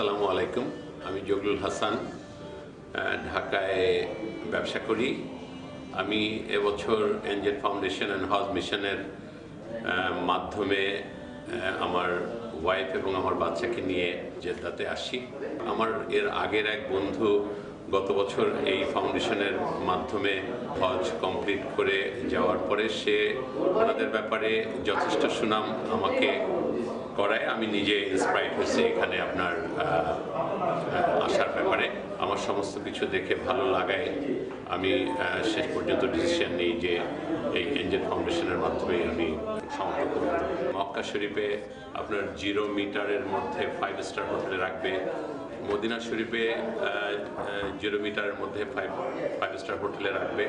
আসসালামু আলাইকুম। আমি জগলুল হাসান ঢাকায় ব্যবসা করি। আমি এবছর এনজেল ফাউন্ডেশন অ্যান্ড হজ মিশনের মাধ্যমে আমার ওয়াইফ এবং আমার বাচ্চাকে নিয়ে জেদ্দাতে আসি। আমার এর আগের এক বন্ধু গত বছর এই ফাউন্ডেশনের মাধ্যমে হজ কমপ্লিট করে যাওয়ার পরে সে ওনাদের ব্যাপারে যথেষ্ট সুনাম আমাকে করায়। আমি নিজে ইন্সপায়ার্ড হয়েছি এখানে আপনার আসার ব্যাপারে। আমার সমস্ত কিছু দেখে ভালো লাগায়। আমি শেষ পর্যন্ত ডিসিশন নিই যে এই এঞ্জেল ফাউন্ডেশনের মাধ্যমে আমি সমাপ্ত করব। মক্কা শরীফে আপনার জিরো মিটারের মধ্যে ফাইভ স্টার হোটেলে রাখবে। মদিনা শরীফে জিরো মিটারের মধ্যে ফাইভ ফাইভ স্টার হোটেলে রাখবে।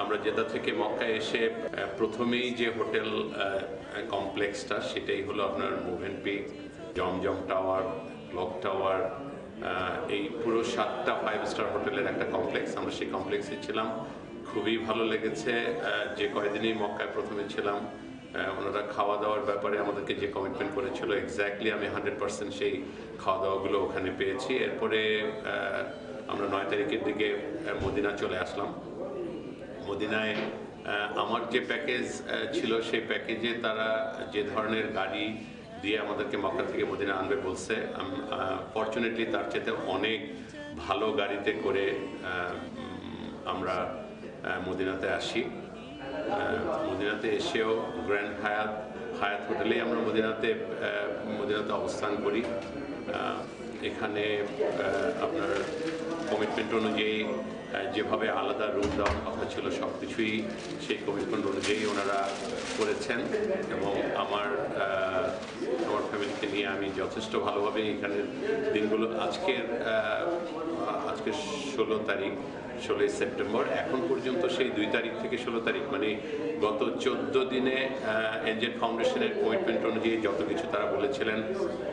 আমরা জেদা থেকে মক্কায় এসে প্রথমেই যে হোটেল কমপ্লেক্সটা, সেটাই হলো আপনার Movenpick, Zamzam tower, clock tower এই পুরো সাতটা ফাইভ স্টার হোটেলের একটা কমপ্লেক্স। আমরা সেই কমপ্লেক্সে ছিলাম। খুবই ভালো লেগেছে। যে কয়দিনই মক্কায় প্রথমে ছিলাম ওনারা খাওয়া দাওয়ার ব্যাপারে আমাদেরকে যে কমিটমেন্ট করেছিল এক্স্যাক্টলি আমি হান্ড্রেড পার্সেন্ট সেই খাওয়া দাওয়াগুলো ওখানে পেয়েছি। এরপরে আমরা নয় তারিখের দিকে মদিনা চলে আসলাম। মদিনায় আমার যে প্যাকেজ ছিল সেই প্যাকেজে তারা যে ধরনের গাড়ি দিয়ে আমাদেরকে মক্কা থেকে মদিনা আনবে বলছে ফর্চুনেটলি তার চেয়ে অনেক ভালো গাড়িতে করে আমরা মদিনাতে আসি। মদিনাতে এসেও গ্র্যান্ড হায়াত হায়াত হোটেলে আমরা মদিনাতে মদিনাতে অবস্থান করি। এখানে আপনার কমিটমেন্ট অনুযায়ী যেভাবে আলাদা রুম দেওয়ার কথা ছিল সব কিছুই সেই কমিটমেন্ট অনুযায়ী ওনারা করেছেন এবং আমার আমার ফ্যামিলিকে নিয়ে আমি যথেষ্ট ভালোভাবে এখানের দিনগুলো আজকের আজকে ষোলো তারিখ ষোলোই সেপ্টেম্বর। এখন পর্যন্ত সেই দুই তারিখ থেকে ষোলো তারিখ মানে গত চোদ্দ দিনে এনজেল ফাউন্ডেশনের কমিটমেন্ট অনুযায়ী যত কিছু তারা বলেছিলেন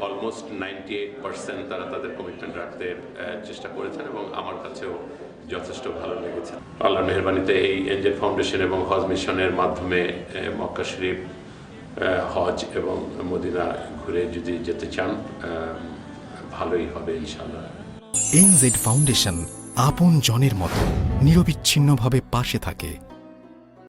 অলমোস্ট নাইনটি এইট পার্সেন্ট তারা তাদের কমিটমেন্ট রাখতে চেষ্টা করেছেন এবং আমার কাছেও যথেষ্ট ভালো লেগেছে। আল্লাহ মেহরবানিতে এই এনজেল ফাউন্ডেশন এবং হজ মিশনের মাধ্যমে মক্কা শরীফ হজ এবং মদিনা ঘুরে যদি যেতে চান ভালোই হবে ইনশাল্লাহ এনজেড ফাউন্ডেশন আপন জনের মতো, নিরবিচ্ছিন্নভাবে পাশে থাকে।